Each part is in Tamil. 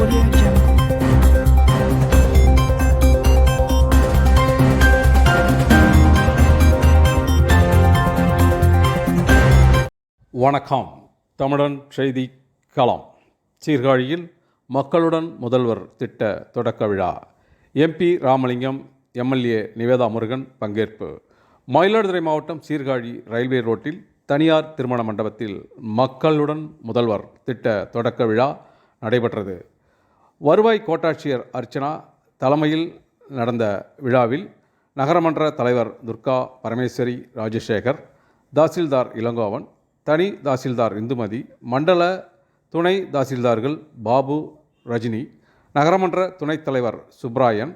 Audio Jungle. வணக்கம். தமிழன் செய்தி களம். சீர்காழியில் மக்களுடன் முதல்வர் திட்ட தொடக்க விழா. எம்பி ராமலிங்கம் எம்எல்ஏ நிவேதா முருகன் பங்கேற்பு. மயிலாடுதுறை மாவட்டம் சீர்காழி ரயில்வே ரோட்டில் தனியார் திருமண மண்டபத்தில் மக்களுடன் முதல்வர் திட்ட தொடக்க விழா நடைபெற்றது. வருவாய் கோட்டாட்சியர் அர்ச்சனா தலைமையில் நடந்த விழாவில் நகரமன்ற தலைவர் துர்கா பரமேஸ்வரி ராஜசேகர் தாசில்தார் இளங்கோவன் தனி தாசில்தார் இந்துமதி மண்டல துணை தாசில்தார்கள் பாபு ரஜினி நகரமன்ற துணைத் தலைவர் சுப்ராயன்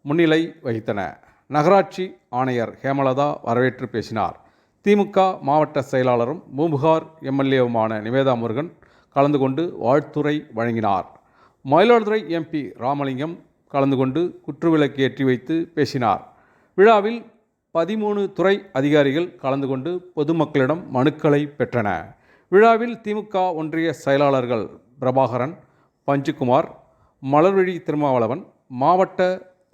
முன்னிலை வகித்தன. நகராட்சி ஆணையர் ஹேமலதா வரவேற்று பேசினார். திமுக மாவட்ட செயலாளரும் பூம்புகார் எம்எல்ஏவுமான நிவேதா முருகன் கலந்து கொண்டு வாழ்த்துரை வழங்கினார். மயிலாடுதுறை எம்பி ராமலிங்கம் கலந்து கொண்டு குற்றுவிளக்கு ஏற்றி வைத்து பேசினார். விழாவில் பதிமூணு துறை அதிகாரிகள் கலந்து கொண்டு பொதுமக்களிடம் மனுக்களை பெற்றன. விழாவில் திமுக ஒன்றிய செயலாளர்கள் பிரபாகரன் பஞ்சுகுமார் மலர்விழி திருமாவளவன் மாவட்ட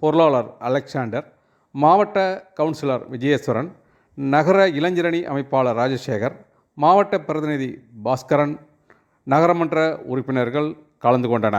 பொருளாளர் அலெக்சாண்டர் மாவட்ட கவுன்சிலர் விஜயேஸ்வரன் நகர இளைஞரணி அமைப்பாளர் ராஜசேகர் மாவட்ட பிரதிநிதி பாஸ்கரன் நகரமன்ற உறுப்பினர்கள் கலந்து கொண்டன